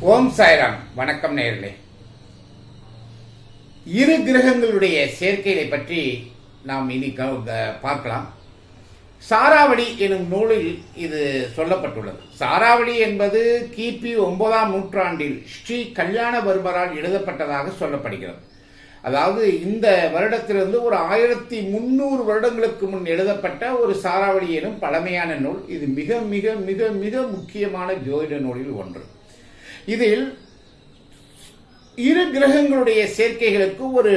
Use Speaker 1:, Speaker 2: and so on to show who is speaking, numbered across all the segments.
Speaker 1: ஓம் சாய்ராம். வணக்கம் நேர்களே இரு கிரகங்களுடைய சேர்க்கைகளை பற்றி நாம் இனி க- பார்க்கலாம். சாராவளி எனும் நூலில் இது சொல்லப்பட்டுள்ளது. சாராவளி என்பது கிபி ஒன்பதாம் நூற்றாண்டில் ஸ்ரீ கல்யாணவர்மரால் எழுதப்பட்டதாக சொல்லப்படுகிறது. அதாவது இந்த வருடத்திலிருந்து ஒரு ஆயிரத்தி முன்னூறு வருடங்களுக்கு முன் எழுதப்பட்ட ஒரு சாராவளி எனும் பழமையான நூல். இது மிக மிக மிக மிக முக்கியமான ஜோதிட நூலில் ஒன்று. இதில் இரு கிரகங்களுடைய சேர்க்கைகளுக்கு ஒரு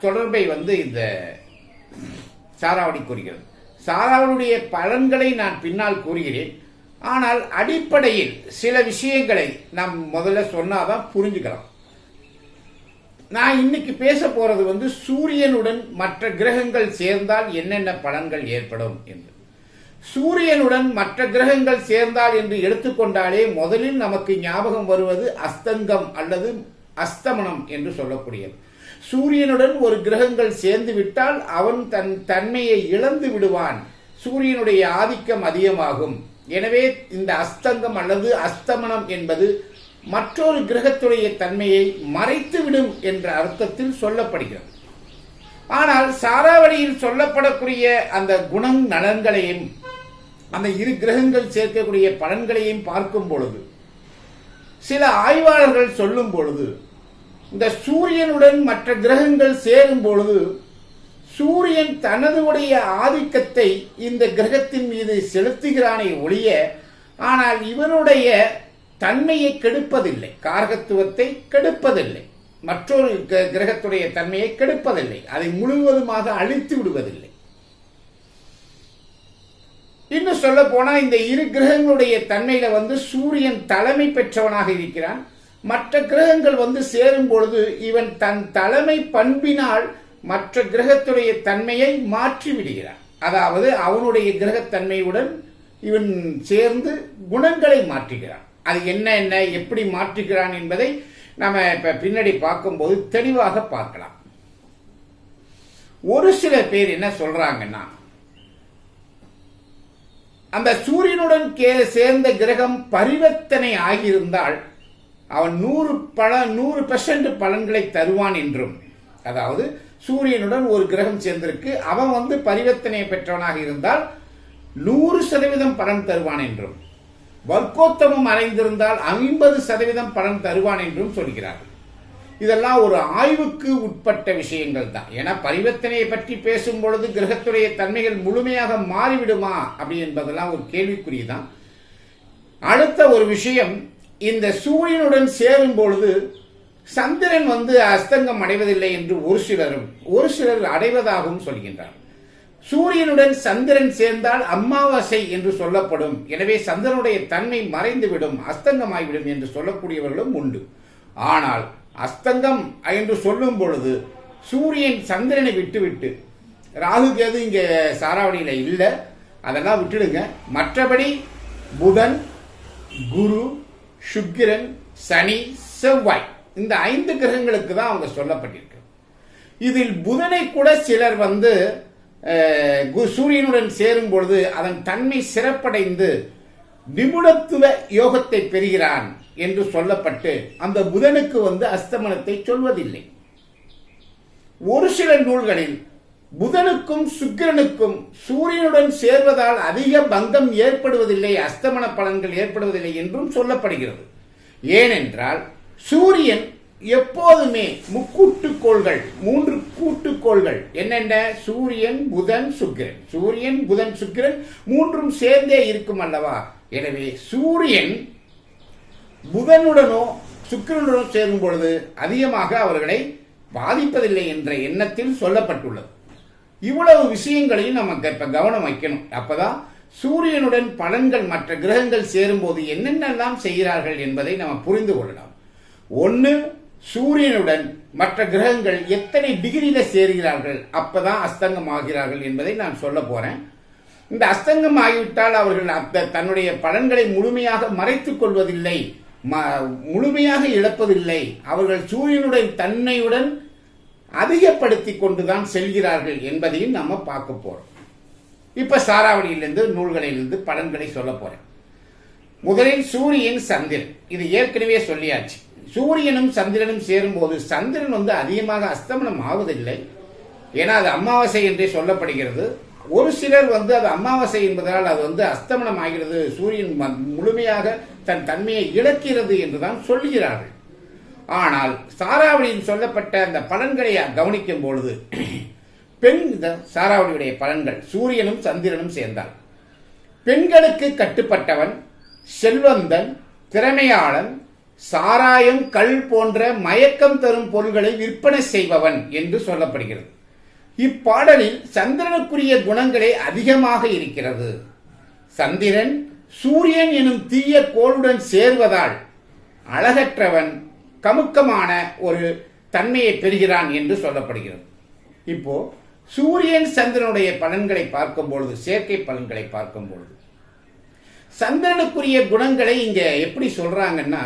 Speaker 1: தொடர்பை வந்து இந்த சாராவடி கூறுகிறது. சாராவளியுடைய பலன்களை நான் பின்னால் கூறுகிறேன். ஆனால் அடிப்படையில் சில விஷயங்களை நாம் முதல்ல சொன்னாதான் புரிஞ்சுக்கலாம். நான் இன்னைக்கு பேச போறது வந்து சூரியனுடன் மற்ற கிரகங்கள் சேர்ந்தால் என்னென்ன பலன்கள் ஏற்படும் என்று. சூரியனுடன் மற்ற கிரகங்கள் சேர்ந்தால் என்று எடுத்துக்கொண்டாலே முதலில் நமக்கு ஞாபகம் வருவது அஸ்தங்கம் அல்லது அஸ்தமனம் என்று சொல்லக்கூடியது. சூரியனுடன் ஒரு கிரகங்கள் சேர்ந்து விட்டால் அவன் தன் தன்மையை இழந்து விடுவான். சூரியனுடைய ஆதிக்கம் அதிகமாகும். எனவே இந்த அஸ்தங்கம் அல்லது அஸ்தமனம் என்பது மற்றொரு கிரகத்துடைய தன்மையை மறைத்துவிடும் என்ற அர்த்தத்தில் சொல்லப்படுகிறது. ஆனால் சாராவளியில் சொல்லப்படக்கூடிய அந்த குணம் நலன்களையும் அந்த இரு கிரகங்கள் சேர்க்கக்கூடிய பலன்களையும் பார்க்கும் பொழுது சில ஆய்வாளர்கள் சொல்லும் பொழுது இந்த சூரியனுடன் மற்ற கிரகங்கள் சேரும் பொழுது சூரியன் தனதுடைய ஆதிக்கத்தை இந்த கிரகத்தின் மீது செலுத்துகிறானே ஒழிய ஆனால் இவனுடைய தன்மையை கெடுப்பதில்லை காரகத்துவத்தை கெடுப்பதில்லை மற்றொரு க- கிரகத்துடைய தன்மையை கெடுப்பதில்லை அதை முழுவதுமாக அழித்து விடுவதில்லை. இன்னும் சொல்ல போனா இந்த இரு கிரகங்களுடைய தன்மையில வந்து சூரியன் தலைமை பெற்றவனாக இருக்கிறான். மற்ற கிரகங்கள் வந்து சேரும் பொழுது இவன் தன் தலைமை பண்பினால் மற்ற கிரகத்துடைய தன்மையை மாற்றி விடுகிறான். அதாவது அவனுடைய கிரகத்தன்மையுடன் இவன் சேர்ந்து குணங்களை மாற்றுகிறான். அது என்ன என்ன எப்படி மாற்றுகிறான் என்பதை நம்ம இப்ப பின்னாடி பார்க்கும்போது தெளிவாக பார்க்கலாம். ஒரு சில பேர் என்ன சொல்றாங்கன்னா அந்த சூரியனுடன் கே- சேர்ந்த கிரகம் பரிவர்த்தனை ஆகியிருந்தால் அவன் நூறு பல நூறு பெர்சன்ட் பலன்களை தருவான் என்றும். அதாவது சூரியனுடன் ஒரு கிரகம் சேர்ந்திருக்கு அவன் வந்து பரிவர்த்தனை பெற்றவனாக இருந்தால் நூறு சதவீதம் பலன் தருவான் என்றும். வர்க்கோத்தமம் அடைந்திருந்தால் ஐம்பது சதவீதம் பலன் தருவான் என்றும் சொல்கிறார்கள். இதெல்லாம் ஒரு ஆய்வுக்கு உட்பட்ட விஷயங்கள் தான். ஏன்னா பரிவர்த்தனையை பற்றி பேசும் பொழுது கிரகத்துடைய தன்மைகள் முழுமையாக மாறிவிடுமா அப்படி என்பதெல்லாம் ஒரு கேள்விக்குறிதான் அடுத்த ஒரு விஷயம் இந்த சூரியனுடன் சேரும் பொழுது சந்திரன் வந்து அஸ்தங்கம் அடைவதில்லை என்று ஒரு சிலரும் ஒரு சிலர் அடைவதாகவும் சொல்கின்றார். சூரியனுடன் சந்திரன் சேர்ந்தால் அமாவாசை என்று சொல்லப்படும். எனவே சந்திரனுடைய தன்மை மறைந்துவிடும் அஸ்தங்கமாகிவிடும் என்று சொல்லக்கூடியவர்களும் உண்டு. ஆனால் அஸ்தங்கம் என்று சொல்லும் பொழுது சூரியன் சந்திரனை விட்டுவிட்டு ராகு கேது இங்கே சாராவணியில் இல்லை அதெல்லாம் விட்டுடுங்க. மற்றபடி புதன் குரு சுக்கிரன் சனி செவ்வாய் இந்த ஐந்து கிரகங்களுக்கு தான் அவங்க சொல்லப்பட்டிருக்கு. இதில் புதனை கூட சிலர் வந்து கு- சூரியனுடன் சேரும் பொழுது அதன் தன்மை சிறப்படைந்து நிபுணத்துவ யோகத்தை பெறுகிறான். என்று சொல்லப்பட்டு அந்த புதனுக்கு வந்து அஸ்தமனத்தை சொல்வதில்லை. ஒரு சில நூல்களில் புதனுக்கும் சுக்கிரனுக்கும் சூரியனுடன் சேர்வதால் அதிக பங்கம் ஏற்படுவதில்லை அஸ்தமன பலன்கள் ஏற்படுவதில்லை என்றும் சொல்லப்படுகிறது. ஏனென்றால் சூரியன் எப்போதுமே முக்கூட்டுக்கோள்கள் மூன்று கூட்டுக்கோள்கள். என்னென்ன? சூரியன் புதன் சுக்கிரன். சூரியன் புதன் சுக்கிரன் மூன்றும் சேர்ந்தே இருக்கும் அல்லவா? எனவே சூரியன் புதனுடனோ சுக்கிரனுடனோ சேரும் பொழுது அதிகமாக அவர்களை பாதிப்பதில்லை என்ற எண்ணத்தில் சொல்லப்பட்டுள்ளது. இவ்வளவு விஷயங்களையும் நமக்கு இப்ப கவனம் வைக்கணும். அப்பதான் சூரியனுடன் பலன்கள் மற்ற கிரகங்கள் சேரும்போது என்னென்னலாம் செய்கிறார்கள் என்பதை நம்ம புரிந்து கொள்ளலாம். ஒன்று சூரியனுடன் மற்ற கிரகங்கள் எத்தனை டிகிரியில சேருகிறார்கள் அப்பதான் அஸ்தங்கம் ஆகிறார்கள் என்பதை நான் சொல்ல போறேன். இந்த அஸ்தங்கம் ஆகிவிட்டால் அவர்கள் அந்த தன்னுடைய பலன்களை முழுமையாக மறைத்துக் கொள்வதில்லை. முழுமையாக இழப்பதில்லை. அவர்கள் சூரியனுடைய தன்மையுடன் அதிகப்படுத்தி கொண்டுதான் செல்கிறார்கள் என்பதையும் நாம பார்க்க போறோம். இப்ப சாராவளியிலிருந்து நூல்களிலிருந்து பலன்களை சொல்ல போறேன். முதலில் சூரியன் சந்திரன். இது ஏற்கனவே சொல்லியாச்சு. சூரியனும் சந்திரனும் சேரும்போது சந்திரன் வந்து அதிகமாக அஸ்தமனம் ஆவதில்லை. ஏன்னா அது அமாவாசை என்றே சொல்லப்படுகிறது. ஒரு சிலர் வந்து அது அமாவாசை என்பதால் அது வந்து அஸ்தமனம் ஆகிறது. சூரியன் ம- முழுமையாக தன் தன்மையை இழக்கிறது என்றுதான் சொல்கிறார்கள் ஆனால் சாராவளியில் சொல்லப்பட்ட அந்த பலன்களை கவனிக்கும் பொழுது பெண் சாராவளியுடைய பலன்கள் சூரியனும் சந்திரனும் சேர்ந்தால் பெண்களுக்கு கட்டுப்பட்டவன் செல்வந்தன் திறமையாளன் சாராயம் கல் போன்ற மயக்கம் தரும் பொருள்களை விற்பனை செய்பவன் என்று சொல்லப்படுகிறது. இப்பாடலில் சந்திரனுக்குரிய குணங்களே அதிகமாக இருக்கிறது. சந்திரன் சூரியன் எனும் தீய கோளுடன் சேர்வதால் அழகற்றவன் கமுக்கமான ஒரு தன்மையை பெறுகிறான் என்று சொல்லப்படுகிறது. இப்போ சூரியன் சந்திரனுடைய பலன்களை பார்க்கும் பொழுது செயற்கை பலன்களை பார்க்கும் பொழுது சந்திரனுக்குரிய குணங்களை இங்க எப்படி சொல்றாங்கன்னா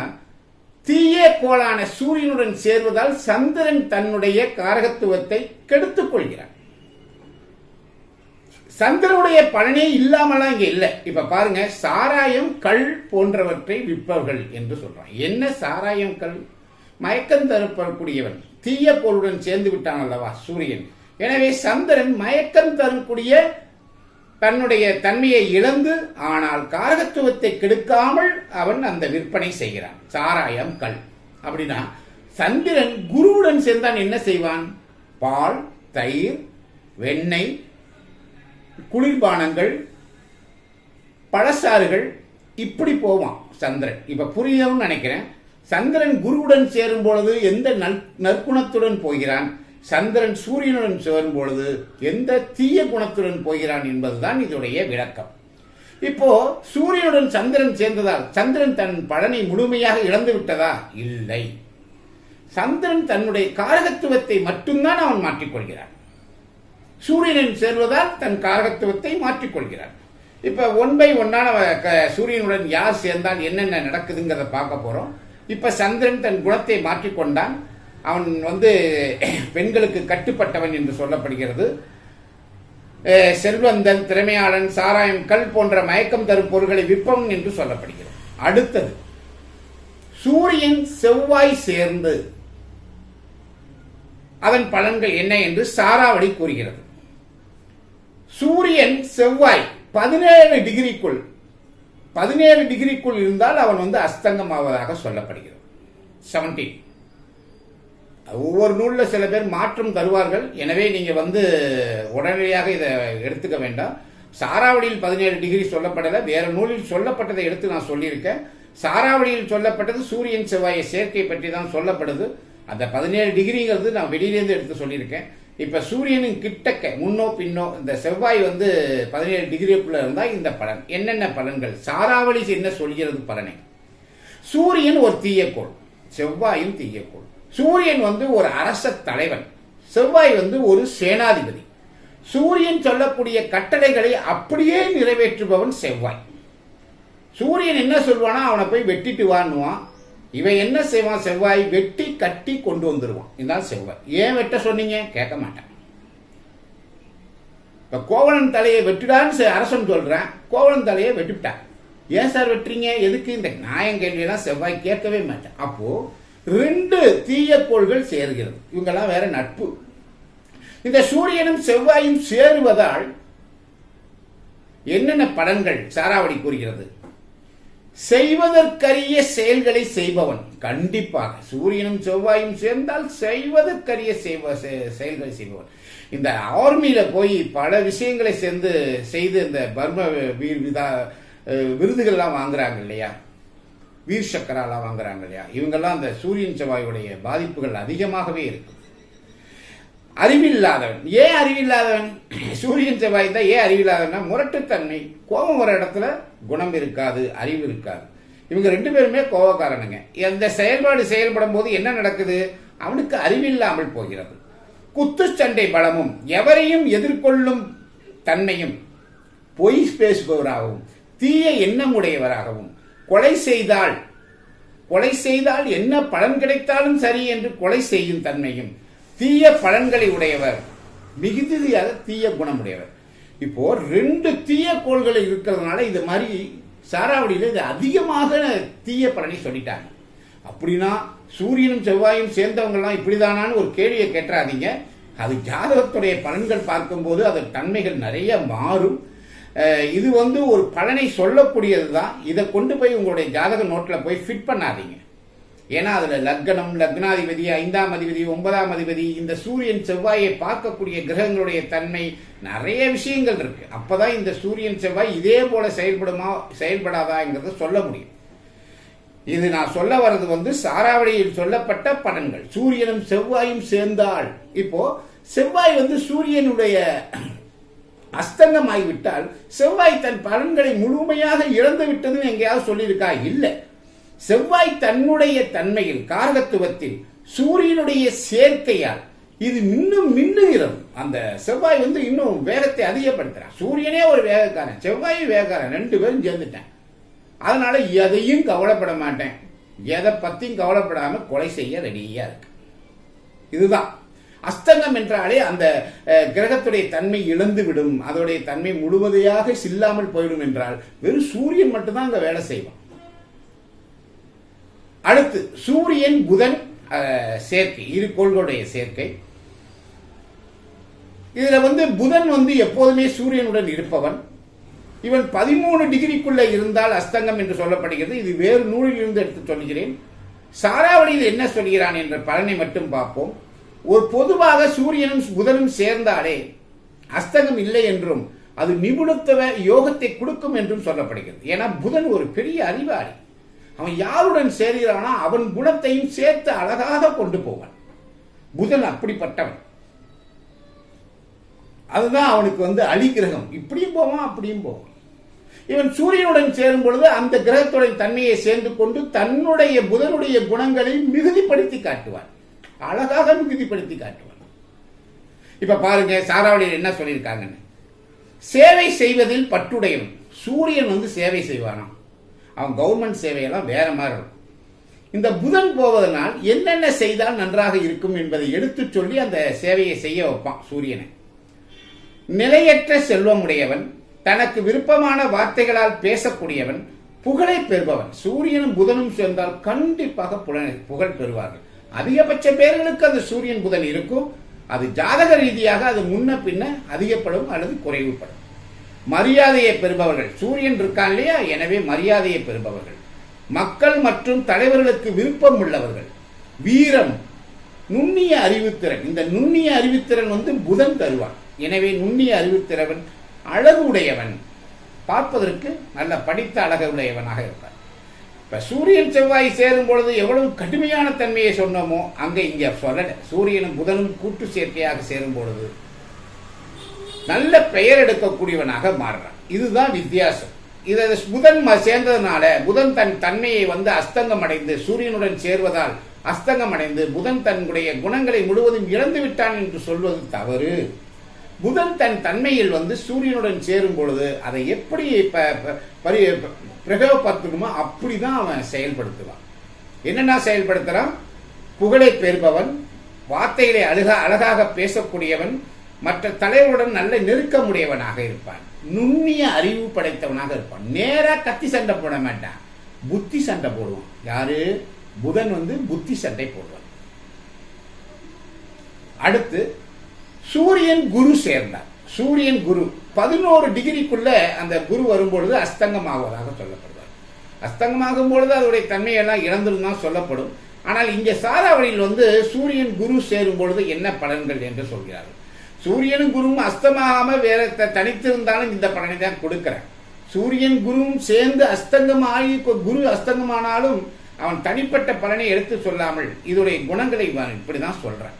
Speaker 1: தீய கோளான சூரியனுடன் சேர்வதால் சந்திரன் தன்னுடைய காரகத்துவத்தை கெடுத்துக் கொள்கிறான். சந்திரனுடைய பலனே இல்லாமலாம் இங்க இல்ல. இப்ப பாருங்க சாராயம் கள் போன்றவற்றை விற்பவர்கள் என்று சொல்றான் என்ன சாராயம் கள் மயக்கம் தரப்படக்கூடியவன் தீய பொருளுடன் சேர்ந்து விட்டான் அல்லவா சூரியன். எனவே சந்திரன் மயக்கம் தரக்கூடிய தன்னுடைய தன்மையை இழந்து ஆனால் காரகத்துவத்தை கெடுக்காமல் அவன் அந்த விற்பனை செய்கிறான். சாராயம் கல். அப்படின்னா சந்திரன் குருவுடன் சேர்ந்தான் என்ன செய்வான்? பால் தயிர் வெண்ணெய் குளிர்பானங்கள் பழச்சாறுகள் இப்படி போவான் சந்திரன். இப்ப புரியவும் நினைக்கிறேன். சந்திரன் குருவுடன் சேரும் பொழுது எந்த நல் நற்குணத்துடன் போகிறான்? சந்திரன் சூரியனுடன் சேரும் பொழுது எந்த தீய குணத்துடன் போகிறான் என்பதுதான் இதனுடைய விளக்கம். இப்போ சூரியனுடன் சந்திரன் சேர்ந்ததால் சந்திரன் தன் பலனை முழுமையாக இழந்து விட்டதா? இல்லை. சந்திரன் தன்னுடைய காரகத்துவத்தை மட்டும்தான் அவன் மாற்றிக்கொள்கிறான். சூரியனின் சேர்வதால் தன் காரகத்துவத்தை மாற்றிக்கொள்கிறார். இப்ப ஒன் பை ஒன்னான சூரியனுடன் யார் சேர்ந்தால் என்னென்ன நடக்குதுங்கிறத பார்க்க போறோம். இப்ப சந்திரன் தன் குணத்தை மாற்றிக்கொண்டான். அவன் வந்து பெண்களுக்கு கட்டுப்பட்டவன் என்று சொல்லப்படுகிறது. செல்வந்தன் திறமையாளன் சாராயம் கல் போன்ற மயக்கம் தரும் பொருட்களை விற்பவன் என்று சொல்லப்படுகிறது. அடுத்தது சூரியன் செவ்வாய் சேர்ந்து அதன் பலன்கள் என்ன என்று சாராவளி கூறுகிறது. சூரியன் செவ்வாய் பதினேழு டிகிரிக்குள் பதினேழு டிகிரிக்குள் இருந்தால் அவன் வந்து அஸ்தங்கம் ஆவதாக சொல்லப்படுகிறது. செவன்டீன் ஒவ்வொரு நூலில் சில பேர் மாற்றம் தருவார்கள். எனவே நீங்க வந்து உடனடியாக இதை எடுத்துக்க வேண்டாம். சாராவளியில் பதினேழு டிகிரி சொல்லப்படலை. வேற நூலில் சொல்லப்பட்டதை எடுத்து நான் சொல்லியிருக்கேன். சாராவளியில் சொல்லப்பட்டது சூரியன் செவ்வாயை சேர்க்கை பற்றி தான் சொல்லப்படுது. அந்த பதினேழு டிகிரிங்கிறது நான் வெளியிலேருந்து எடுத்து சொல்லியிருக்கேன். இப்ப சூரியனின் கிட்டக்க முன்னோ பின்னோ இந்த செவ்வாய் வந்து பதினேழு டிகிரிக்குள்ள இருந்தா இந்த பலன். என்னென்ன பலன்கள்? சாராவளி என்ன சொல்கிறது பலனை? சூரியன் ஒரு தீயக்கோள் செவ்வாயும் தீயக்கோள். சூரியன் வந்து ஒரு அரச தலைவன் செவ்வாய் வந்து ஒரு சேனாதிபதி. சூரியன் சொல்லக்கூடிய கட்டளைகளை அப்படியே நிறைவேற்றுபவன் செவ்வாய். சூரியன் என்ன சொல்வானா? அவனை போய் வெட்டிட்டு வான்னுவான். இவன் என்ன செய்வான்? செவ்வாய் வெட்டி கட்டி கொண்டு வந்துருவான். இதான் செவ்வாய். ஏன் வெட்ட சொன்னீங்க? கேட்க மாட்டான். இப்ப கோவலன் தலையை வெட்டுடான்னு அரசன் சொல்றேன். கோவலன் தலையை வெட்டிவிட்டான். ஏன் சார் வெட்டுறீங்க? எதுக்கு? இந்த நியாயம் கேள்வியெல்லாம் செவ்வாய் கேட்கவே மாட்டேன். அப்போ ரெண்டு தீய கோள்கள் சேர்கிறது. இவங்கெல்லாம் வேற நட்பு. இந்த சூரியனும் செவ்வாயும் சேருவதால் என்னென்ன பலன்கள்? சாராவடி கூறுகிறது. செய்வதற்கரிய செயல்களை செய்பவன். கண்டிப்பாக சூரியனும் செவ்வாயும் சேர்ந்தால் செய்வதற்கரிய செய்வ செ- செயல்களை செய்பவன். இந்த ஆர்மியில போய் பல விஷயங்களை சேர்ந்து செய்து இந்த பர்ம வீர் விதா விருதுகள்லாம் வாங்குறாங்க இல்லையா? வீர் சக்கராலாம் வாங்குறாங்க இல்லையா? இவங்கெல்லாம் அந்த சூரியன் செவ்வாயுடைய பாதிப்புகள் அதிகமாகவே இருக்கு. அறிவில்லாதவன். ஏன் அறிவில்லாதவன்? சூரியன் செவ்வாய் தான் ஏன் அறிவில்லாதவன்னா முரட்டுத்தன்மை. கோபம் ஒரு இடத்துல குணம் இருக்காது அறிவு இருக்காது. இவங்க ரெண்டு பேருமே கோபக்காரனுங்க அந்த செயல்பாடு செயல்படும் போது என்ன நடக்குது? அவனுக்கு அறிவில்லாமல் போகிறது. குத்துச்சண்டை பலமும் எவரையும் எதிர்கொள்ளும் தன்மையும் பொய் பேசுபவராகவும் தீய எண்ணம் உடையவராகவும் கொலை செய்தால் கொலை செய்தால் என்ன பலன் கிடைத்தாலும் சரி என்று கொலை செய்யும் தன்மையும் தீய பலன்களை உடையவர் மிகுதியாக தீய குணமுடையவர். இப்போ ரெண்டு தீய கோள்கள் இருக்கிறதுனால இது மாதிரி சாராவடியில் இது அதிகமாக தீய பலனை சொல்லிட்டாங்க. அப்படின்னா சூரியனும் செவ்வாயும் சேர்ந்தவங்கெல்லாம் இப்படிதானான்னு ஒரு கேள்வியை கேட்டுறாதீங்க அது ஜாதகத்துடைய பலன்கள் பார்க்கும்போது அதன் தன்மைகள் நிறைய மாறும். இது வந்து ஒரு பலனை சொல்லக்கூடியது தான் இதை கொண்டு போய் உங்களுடைய ஜாதக நோட்டில் போய் ஃபிட் பண்ணாதீங்க. ஏன்னா அதுல லக்னம் லக்னாதிபதி ஐந்தாம் அதிபதி ஒன்பதாம் அதிபதி இந்த சூரியன் செவ்வாயை பார்க்கக்கூடிய கிரகங்களுடைய தன்மை நிறைய விஷயங்கள் இருக்கு. அப்பதான் இந்த சூரியன் செவ்வாய் இதே போல செயல்படுமா செயல்படாதாங்கிறத சொல்ல முடியும். இது நான் சொல்ல வர்றது வந்து சாராவளியில் சொல்லப்பட்ட படங்கள். சூரியனும் செவ்வாயும் சேர்ந்தால். இப்போ செவ்வாய் வந்து சூரியனுடைய அஸ்தங்கம் ஆகிவிட்டால் செவ்வாய் தன் பலன்களை முழுமையாக இழந்து விட்டதுன்னு எங்கேயாவது சொல்லியிருக்கா? இல்லை. செவ்வாய் தன்னுடைய தன்மையில் காரகத்துவத்தில் சூரியனுடைய சேர்க்கையால் இது இன்னும் மின்னுகிறது அந்த செவ்வாய் வந்து இன்னும் வேகத்தை அதிகப்படுத்துறான் சூரியனே ஒரு வேகக்காரன் செவ்வாயும் வேகக்காரன் ரெண்டு பேரும் சேர்ந்துட்டேன். அதனால எதையும் கவலைப்பட மாட்டேன். எதை பத்தியும் கவலைப்படாம கொலை செய்ய ரெடியா இருக்கு. இதுதான். அஸ்தங்கம் என்றாலே அந்த கிரகத்துடைய தன்மை இழந்து விடும். அதோடைய தன்மை முழுவதையாக சில்லாமல் போயிடும் என்றால் வெறும் சூரியன் மட்டும்தான் அங்க வேலை செய்வான். அடுத்து சூரியன் புதன் சேர்க்கை இரு கோள்களுடைய சேர்க்கை. இதுல வந்து புதன் வந்து எப்போதுமே சூரியனுடன் இருப்பவன். இவன் பதிமூணு டிகிரிக்குள்ள இருந்தால் அஸ்தங்கம் என்று சொல்லப்படுகிறது. இது வேறு நூலில் இருந்து எடுத்து சொல்கிறேன் சாராவளியில் என்ன சொல்கிறான் என்ற பலனை மட்டும் பார்ப்போம். ஒரு பொதுவாக சூரியனும் புதனும் சேர்ந்தாலே அஸ்தங்கம் இல்லை என்றும் அது நிபுணத்துவ யோகத்தை கொடுக்கும் என்றும் சொல்லப்படுகிறது. ஏன்னா புதன் ஒரு பெரிய அறிவாளி. அவன் யாருடன் சேர்கிறானோ? அவன் குணத்தையும் சேர்த்து அழகாக கொண்டு போவான். புதன் அப்படிப்பட்டவன். அதுதான் அவனுக்கு வந்து அலிகிரகம் இப்படியும் போவான் அப்படியும் போவான். இவன் சூரியனுடன் சேரும் பொழுது அந்த கிரகத்துடைய தன்மையை சேர்ந்து கொண்டு தன்னுடைய புதனுடைய குணங்களை மிகுதிப்படுத்தி காட்டுவான். அழகாக மிகுதிப்படுத்தி காட்டுவான். இப்ப பாருங்க சாராவளியில் என்ன சொல்லியிருக்காங்கன்னு. சேவை செய்வதில் பட்டுடையவன் சூரியன் வந்து சேவை செய்வானா அவன் கவர்மெண்ட் சேவையெல்லாம் வேற மாதிரி இருக்கும். இந்த புதன் போவதனால் என்னென்ன செய்தால் நன்றாக இருக்கும் என்பதை எடுத்துச் சொல்லி அந்த சேவையை செய்ய வைப்பான் சூரியனை. நிலையற்ற செல்வம் உடையவன் தனக்கு விருப்பமான வார்த்தைகளால் பேசக்கூடியவன் புகழை பெறுபவன். சூரியனும் புதனும் சேர்ந்தால் கண்டிப்பாக புகழ் பெறுவார்கள். அதிகபட்ச பேர்களுக்கு அந்த சூரியன் புதன் இருக்கும். அது ஜாதக ரீதியாக அது முன்ன பின்ன அதிகப்படும் அல்லது குறைவுபடும். மரியாதையை பெறுபவர்கள். சூரியன் இருக்கான் இல்லையா? எனவே மரியாதையை பெறுபவர்கள். மக்கள் மற்றும் தலைவர்களுக்கு விருப்பம் உள்ளவர்கள். வீரம். நுண்ணிய அறிவுத்திறன். இந்த நுண்ணிய அறிவுத்திறன் வந்து புதன் தருவான். எனவே நுண்ணிய அறிவுத்திறவன் அழகு உடையவன். பார்ப்பதற்கு நல்ல படித்த அழகு உடையவனாக இருப்பார். இப்ப சூரியன் செவ்வாய் சேரும் பொழுது எவ்வளவு கடுமையான தன்மையை சொன்னோமோ அங்கே இங்கே சொல்லலை. சூரியனும் புதனும் கூட்டு சேர்க்கையாக சேரும் பொழுது நல்ல பெயர் எடுக்கக்கூடியவனாக மாறுறான். இதுதான் வித்தியாசம். இதை புதன் சேர்ந்ததுனால புதன் தன் தன்மையை வந்து அஸ்தங்கம் அடைந்து சூரியனுடன் சேர்வதால் அஸ்தங்கம் அடைந்து புதன் தன்னுடைய குணங்களை முழுவதும் இழந்து விட்டான் என்று சொல்வது தவறு. புதன் தன் தன்மையில் வந்து சூரியனுடன் சேரும் பொழுது அதை எப்படி ப- ப- பரி பிரயோகப்படுத்தணுமோ அப்படிதான் அவன் செயல்படுத்துவான். என்னென்ன செயல்படுத்துறான்? புகழை பெறுபவன் வார்த்தைகளை அழகா அழகாக பேசக்கூடியவன் மற்ற தலைவருடன் நல்ல நெருக்கமுடையவனாக இருப்பான். நுண்ணிய அறிவு படைத்தவனாக இருப்பான். நேராக கத்தி சண்டை போட மாட்டான். புத்தி சண்டை போடுவான். யாரு? புதன் வந்து புத்தி சண்டை போடுவான். அடுத்து சூரியன் குரு சேர்ந்தார். சூரியன் குரு பதினோரு டிகிரிக்குள்ள அந்த குரு வரும்பொழுது அஸ்தங்கமாகுவதாக சொல்லப்படுவார். அஸ்தங்கமாகும் பொழுது அதோடைய தன்மையெல்லாம் இழந்துடும் தான் சொல்லப்படும். ஆனால் இங்கே சாராவளியில் வந்து சூரியன் குரு சேரும் பொழுது என்ன பலன்கள் என்று சொல்கிறார்கள். சூரியனும் குருவும் அஸ்தமாகாம வேற தனித்து தனித்திருந்தாலும் இந்த பலனை தான் கொடுக்கிறேன் சூரியன் குருவும் சேர்ந்து அஸ்தங்கம் ஆகி குரு அஸ்தங்கமானாலும் அவன் தனிப்பட்ட பலனை எடுத்து சொல்லாமல் இதோடைய குணங்களை இப்படிதான் சொல்றான்.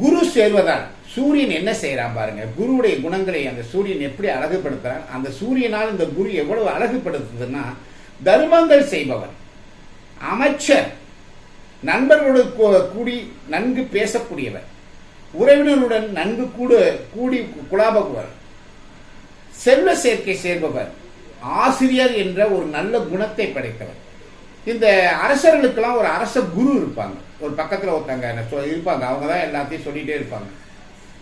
Speaker 1: குரு சேர்வதால் சூரியன் என்ன செய்யறான் பாருங்க. குருவுடைய குணங்களை அந்த சூரியன் எப்படி அழகுபடுத்துறான்? அந்த சூரியனால் இந்த குரு எவ்வளவு அழகுபடுத்துதுன்னா தர்மங்கள் செய்பவர். அமைச்சர் நண்பர்களோடு கூடி நன்கு பேசக்கூடியவர். உறவினருடன் நன்கு கூட கூடி குழாபகுவர். செல்வ சேர்க்கை சேர்பவர் ஆசிரியர் என்ற ஒரு நல்ல குணத்தை படைத்தவர். இந்த அரசர்களுக்கெல்லாம் ஒரு அரச குரு இருப்பாங்க. ஒரு பக்கத்தில் ஒருத்தங்க என்ன சொ- இருப்பாங்க. அவங்க தான் எல்லாத்தையும் சொல்லிட்டே இருப்பாங்க.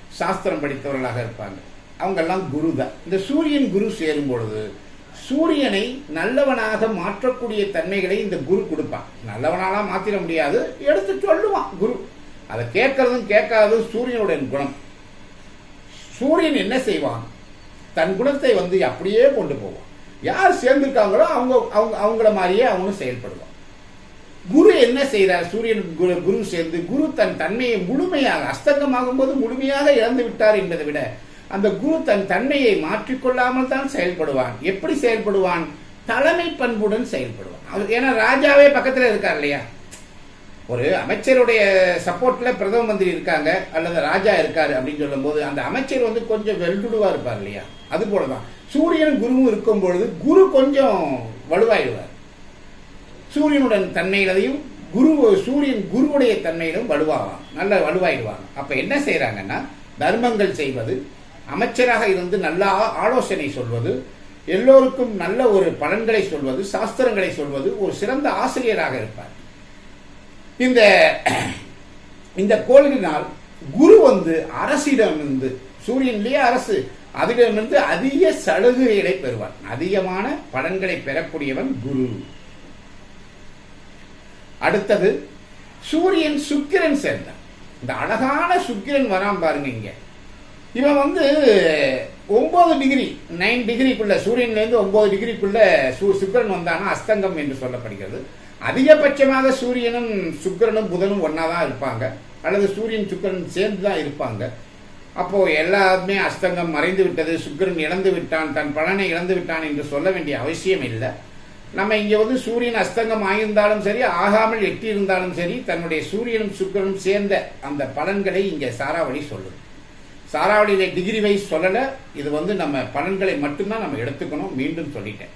Speaker 1: சாஸ்திரம் படித்தவர்களாக இருப்பாங்க. அவங்கெல்லாம் குரு தான் இந்த சூரியன் குரு சேரும் பொழுது சூரியனை நல்லவனாக மாற்றக்கூடிய தன்மைகளை இந்த குரு கொடுப்பான். நல்லவனாலாம் மாற்றிட முடியாது. எடுத்து சொல்லுவான் குரு. அதை கேட்கறதும் கேட்காததும் சூரியனுடைய குணம். சூரியன் என்ன செய்வான்? தன் குணத்தை வந்து அப்படியே கொண்டு போவான். யார் சேர்ந்திருக்காங்களோ அவங்க அவங்க அவங்கள மாதிரியே அவங்களும் செயல்படுவான். குரு என்ன செய்கிறார் சூரியன் குரு குரு சேர்ந்து குரு தன் தன்மையை முழுமையாக அஸ்தங்கமாகும் போது முழுமையாக இழந்து விட்டார் என்பதை விட அந்த குரு தன் தன்மையை மாற்றிக்கொள்ளாமல் தான் செயல்படுவான். எப்படி செயல்படுவான்? தலைமை பண்புடன் செயல்படுவான். அவர் ஏன்னா ராஜாவே பக்கத்தில் இருக்கார் இல்லையா? ஒரு அமைச்சருடைய சப்போர்ட்ல பிரதம மந்திரி இருக்காங்க அல்லது ராஜா இருக்காரு அப்படின்னு சொல்லும்போது அந்த அமைச்சர் வந்து கொஞ்சம் வெல்டுடுவா இருப்பார் இல்லையா? அது போலதான். சூரியன் குருவும் இருக்கும் பொழுது குரு கொஞ்சம் வலுவாயிடுவார். சூரியனுடன் தன்மையிலையும் குரு சூரியன் குருவுடைய தன்மையிலும் வலுவாவான். நல்ல வலுவாயிடுவாங்க அப்ப என்ன செய்யறாங்கன்னா தர்மங்கள் செய்வது அமைச்சராக இருந்து நல்ல ஆலோசனை சொல்வது எல்லோருக்கும் நல்ல ஒரு பலன்களை சொல்வது சாஸ்திரங்களை சொல்வது ஒரு சிறந்த ஆசிரியராக இருப்பார். இந்த இந்த கோளினால் குரு வந்து அரசிடம் இருந்து சூரியன்லேயே அரசு அதிடமிருந்து அதிக சலுகைகளை பெறுவான். அதிகமான பலன்களை பெறக்கூடியவன் குரு. அடுத்தது சூரியன் சுக்கிரன் சேர்ந்தான் இந்த அழகான சுக்கிரன் வரான் பாருங்க இங்க. இவன் வந்து ஒன்பது டிகிரி நைன் டிகிரிக்குள்ள சூரியன்லேருந்து ஒன்பது டிகிரிக்குள்ள சு- சுக்கிரன் வந்தானா அஸ்தங்கம் என்று சொல்லப்படுகிறது. அதிகபட்சமாக சூரியனும் சுக்கிரனும் புதனும் ஒன்றா தான் இருப்பாங்க. அல்லது சூரியன் சுக்கரன் சேர்ந்து தான் இருப்பாங்க. அப்போது எல்லாருமே அஸ்தங்கம் மறைந்து விட்டது. சுக்கிரன் இழந்து விட்டான். தன் பலனை இழந்து விட்டான் என்று சொல்ல வேண்டிய அவசியம் இல்லை. நம்ம இங்கே வந்து சூரியன் அஸ்தங்கம் ஆயிருந்தாலும் சரி ஆகாமல் எட்டி இருந்தாலும் சரி தன்னுடைய சூரியனும் சுக்கிரனும் சேர்ந்த அந்த பலன்களை இங்கே சாராவளி சொல்லுது. சாராவளியில டிகிரி வைஸ் சொல்லலை. இது வந்து நம்ம பலன்களை மட்டும்தான் நம்ம எடுத்துக்கணும். மீண்டும் சொல்லிட்டேன்.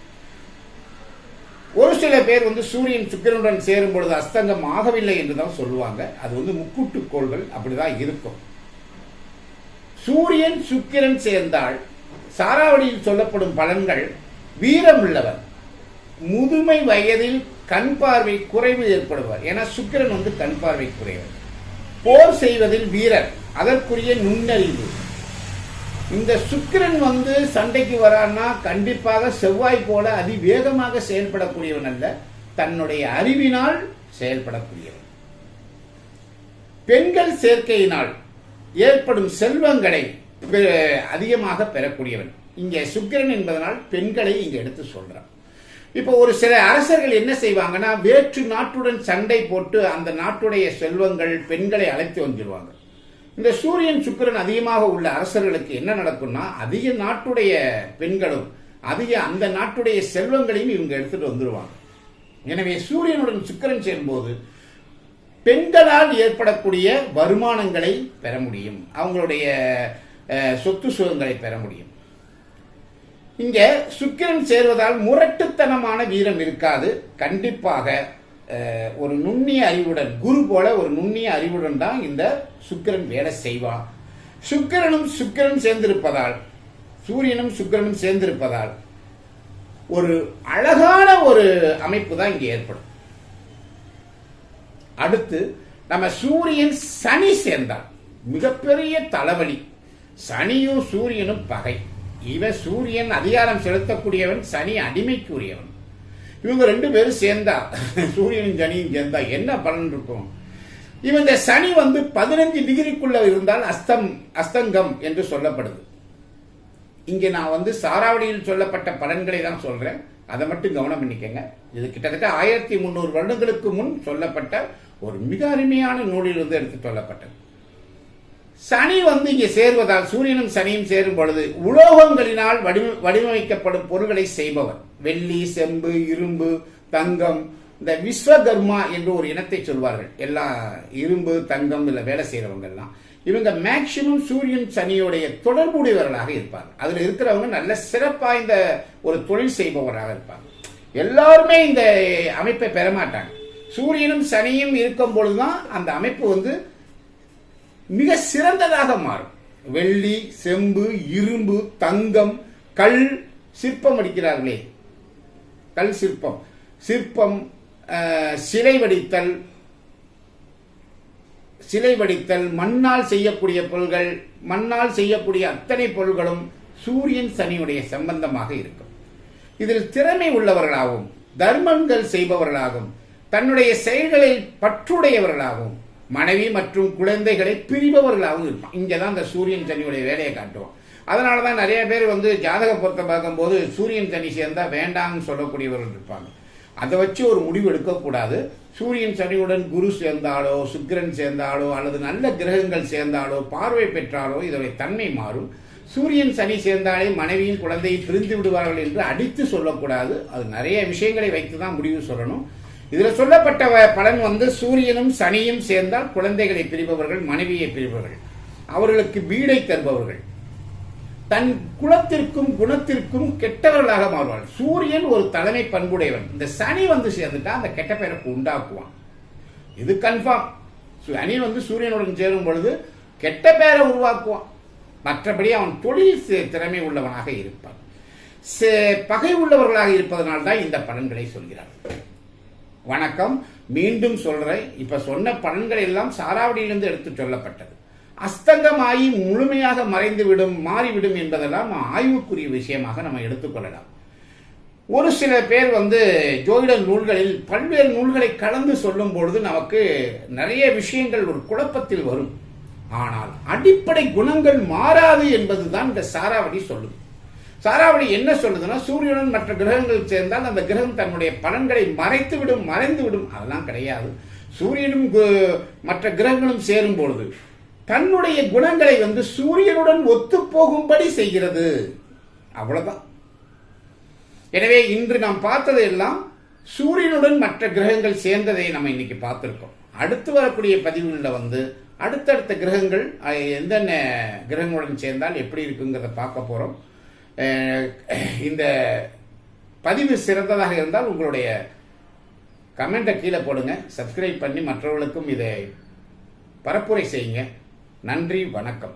Speaker 1: ஒரு சில பேர் வந்து சூரியன் சுக்கிரனுடன் சேரும் பொழுது அஸ்தங்கம் ஆகவில்லை என்று தான் சொல்லுவாங்க. அது வந்து முக்கூட்டுக்கோள்கள் அப்படிதான் இருக்கும். சூரியன் சுக்கிரன் சேர்ந்தால் சாராவளியில் சொல்லப்படும் பலன்கள் வீரம் உள்ளவர் முதுமை வயதில் கண் பார்வை குறைவு ஏற்படுவார். ஏன்னா சுக்கிரன் வந்து கண் பார்வை குறைவர் போர் செய்வதில் வீரர் அதற்குரிய நுண்ணறிவு. இந்த சுக்கிரன் வந்து சண்டைக்கு வரான்னா கண்டிப்பாக செவ்வாய் போல அதிவேகமாக செயல்படக்கூடியவன் அல்ல. தன்னுடைய அறிவினால் செயல்படக்கூடியவன். பெண்கள் சேர்க்கையினால் ஏற்படும் செல்வங்களை அதிகமாக பெறக்கூடியவன். இங்கே சுக்கிரன் என்பதனால் பெண்களை இங்க எடுத்து சொல்றான். இப்போ ஒரு சில அரசர்கள் என்ன செய்வாங்கன்னா வேற்று நாட்டுடன் சண்டை போட்டு அந்த நாட்டுடைய செல்வங்கள் பெண்களை அழைத்து வந்துடுவாங்க இந்த சூரியன் சுக்கிரன் அதிகமாக உள்ள அரசர்களுக்கு என்ன நடக்கும்னா அதிக நாட்டுடைய பெண்களும் அதிக அந்த நாட்டுடைய செல்வங்களையும் இவங்க எடுத்துட்டு வந்துடுவாங்க எனவே சூரியனுடன் சுக்கிரன் சேரும்போது பெண்களால் ஏற்படக்கூடிய வருமானங்களை பெற முடியும். அவங்களுடைய சொத்து சுகங்களை பெற முடியும். இங்க சுக்கிரன் சேர்வதால் முரட்டுத்தனமான வீரம் இருக்காது. கண்டிப்பாக ஒரு நுண்ணிய அறிவுடன் குரு போல ஒரு நுண்ணிய அறிவுடன் தான் இந்த சுக்கிரன் வேலை செய்வான் சுக்கிரனும் சுக்கரன் சேர்ந்திருப்பதால் சூரியனும் சுக்கிரனும் சேர்ந்திருப்பதால் ஒரு அழகான ஒரு அமைப்பு தான் இங்கே ஏற்படும். அடுத்து நம்ம சூரியன் சனி சேர்ந்தான். மிகப்பெரிய தலைவலி. சனியும் சூரியனும் பகை. இவன் சூரியன் அதிகாரம் செலுத்தக்கூடியவன் சனி அடிமைக்குரியவன். இவங்க ரெண்டு பேரும் சேர்ந்தா சூரியனும் சனியும் சேர்ந்தா என்ன பலன் இருக்கும்? இவன் இந்த சனி வந்து பதினஞ்சு டிகிரிக்குள்ள இருந்தால் அஸ்தம் அஸ்தங்கம் என்று சொல்லப்படுது. இங்கே நான் வந்து சாராவடியில் சொல்லப்பட்ட பலன்களை தான் சொல்றேன். அதை மட்டும் கவனம் பண்ணிக்கங்க. இது கிட்டத்தட்ட ஆயிரத்தி முந்நூறு வருடங்களுக்கு முன் சொல்லப்பட்ட ஒரு மிக அருமையான நூலில் வந்து எடுத்து சொல்லப்பட்டது. சனி வந்து இங்கே சேர்வதால் சூரியனும் சனியும் சேரும் பொழுது உலோகங்களினால் வடிவ- வடிவமைக்கப்படும் பொருள்களை செய்பவர். வெள்ளி செம்பு இரும்பு தங்கம் இந்த விஸ்வகர்மா என்று ஒரு இனத்தை சொல்வார்கள். எல்லா இரும்பு தங்கம் இல்ல வேலை செய்யறவங்க எல்லாம் இவங்க மேக்சிமம் சூரியன் சனியோடைய தொடர்புடையவர்களாக இருப்பாங்க. அதுல இருக்கிறவங்க நல்ல சிறப்பாய்ந்த ஒரு தொழில் செய்பவராக இருப்பாங்க. எல்லாருமே இந்த அமைப்பை பெற மாட்டாங்க. சூரியனும் சனியும் இருக்கும் பொழுதுதான் அந்த அமைப்பு வந்து மிக சிறந்ததாக மாறும். வெள்ளி செம்பு இரும்பு தங்கம் கல் சிற்பம் அடிக்கிறார்களே. கல் சிற்பம். சிற்பம் சிலை வடித்தல் சிலை வடித்தல் மண்ணால் செய்யக்கூடிய பொருள்கள் மண்ணால் செய்யக்கூடிய அத்தனை பொருள்களும் சூரியன் சனியுடைய சம்பந்தமாக இருக்கும். இதில் திறமை உள்ளவர்களாகவும் தர்மங்கள் செய்பவர்களாகவும் தன்னுடைய செயல்களில் பற்றுடையவர்களாகவும் மனைவி மற்றும் குழந்தைகளை பிரிபவர்களாகவும் இருப்பான் இங்கே தான் அந்த சூரியன் சனியுடைய வேலையை காட்டுவோம் அதனால தான் நிறைய பேர் வந்து ஜாதக பொருத்தம் பார்க்கும்போது சூரியன் சனி சேர்ந்தா வேண்டாம்னு சொல்லக்கூடியவர்கள் இருப்பாங்க. அதை வச்சு ஒரு முடிவு எடுக்கக்கூடாது. சூரியன் சனியுடன் குரு சேர்ந்தாலோ சுக்கிரன் சேர்ந்தாலோ அல்லது நல்ல கிரகங்கள் சேர்ந்தாலோ பார்வை பெற்றாலோ இதனுடைய தன்மை மாறும். சூரியன் சனி சேர்ந்தாலே மனைவியும் குழந்தையும் பிரிந்து விடுவார்கள் என்று அடித்து சொல்லக்கூடாது. அது நிறைய விஷயங்களை வைத்து தான் முடிவு சொல்லணும். இதில் சொல்லப்பட்ட வ- பலன் வந்து சூரியனும் சனியும் சேர்ந்தால் குழந்தைகளை பிரிபவர்கள் மனைவியை பிரிபவர்கள். அவர்களுக்கு வீடை தருபவர்கள். தன் குலத்திற்கும் குணத்திற்கும் கெட்டவர்களாக மாறுவார் சூரியன் ஒரு தலைமை பண்புடையவன். இந்த சனி வந்து சேர்ந்துட்டா அந்த கெட்ட பெயரை உண்டாக்குவான். இது கன்ஃபார்ம் சனி வந்து சூரியனுடன் சேரும் பொழுது கெட்ட பெயரை உருவாக்குவான். மற்றபடி அவன் தொழில் திறமை உள்ளவனாக இருப்பான். பகை உள்ளவர்களாக இருப்பதனால் தான் இந்த பலன்களை சொல்கிறார். வணக்கம். மீண்டும் சொல்றேன். இப்ப சொன்ன பலன்கள் எல்லாம் சாராவடியிலிருந்து எடுத்து சொல்லப்பட்டது. அஸ்தங்கமாகி முழுமையாக மறைந்து விடும் மாறிவிடும் என்பதெல்லாம் ஆய்வுக்குரிய விஷயமாக நம்ம எடுத்துக்கொள்ளலாம். ஒரு சில பேர் வந்து ஜோதிட நூல்களில் பல்வேறு நூல்களை கலந்து சொல்லும் பொழுது நமக்கு நிறைய விஷயங்கள் ஒரு குழப்பத்தில் வரும். ஆனால் அடிப்படை குணங்கள் மாறாது என்பதுதான் இந்த சாராவடி சொல்லுது. சாராவடி என்ன சொல்லுதுன்னா சூரியனுடன் மற்ற கிரகங்கள் சேர்ந்தால் அந்த கிரகம் தன்னுடைய பலன்களை மறைத்து விடும் மறைந்து விடும் அதெல்லாம் கிடையாது. சூரியனும் கு- மற்ற கிரகங்களும் சேரும் பொழுது தன்னுடைய குணங்களை வந்து சூரியனுடன் ஒத்துப்போகும்படி செய்கிறது. அவ்வளவுதான். எனவே இன்று நாம் பார்த்தது எல்லாம் சூரியனுடன் மற்ற கிரகங்கள் சேர்ந்ததை நம்ம இன்னைக்கு பார்த்திருக்கோம். அடுத்து வரக்கூடிய பதிவுகளில் வந்து அடுத்தடுத்த கிரகங்கள் எந்தென்ன எந்தெந்த கிரகங்களுடன் சேர்ந்தால் எப்படி இருக்குங்கிறத பார்க்க போறோம். இந்த பதிவு சிறந்ததாக இருந்தால் உங்களுடைய கமெண்ட்டை கீழே போடுங்க. சப்ஸ்கிரைப் பண்ணி மற்றவர்களுக்கும் இதை பரப்புரை செய்யுங்க. நன்றி வணக்கம்.